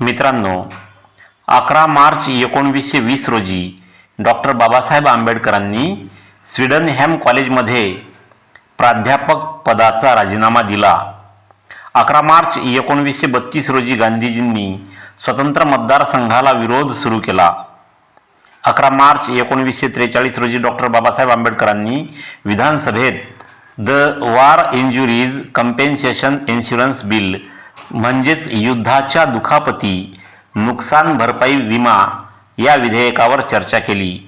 मित्रांनो अकरा मार्च एकोणवीसशे वीस रोजी डॉक्टर बाबासाहेब आंबेडकरांनी स्वीडनहॅम कॉलेजमध्ये प्राध्यापक पदाचा राजीनामा दिला. अकरा मार्च एकोणवीसशे बत्तीस रोजी गांधीजींनी स्वतंत्र मतदारसंघाला विरोध सुरू केला. अकरा मार्च एकोणवीसशे त्रेचाळीस रोजी डॉक्टर बाबासाहेब आंबेडकरांनी विधानसभेत the war injuries compensation insurance bill म्हणजेच युद्धाच्या दुखापती नुकसान भरपाई विमा या विधेयकावर चर्चा केली.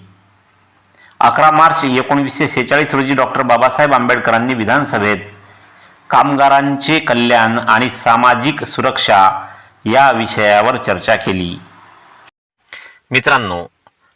अकरा मार्च एकोणीसशे सेहेचाळीस रोजी डॉक्टर बाबासाहेब आंबेडकरांनी विधानसभेत कामगारांचे कल्याण आणि सामाजिक सुरक्षा या विषयावर चर्चा केली. मित्रांनो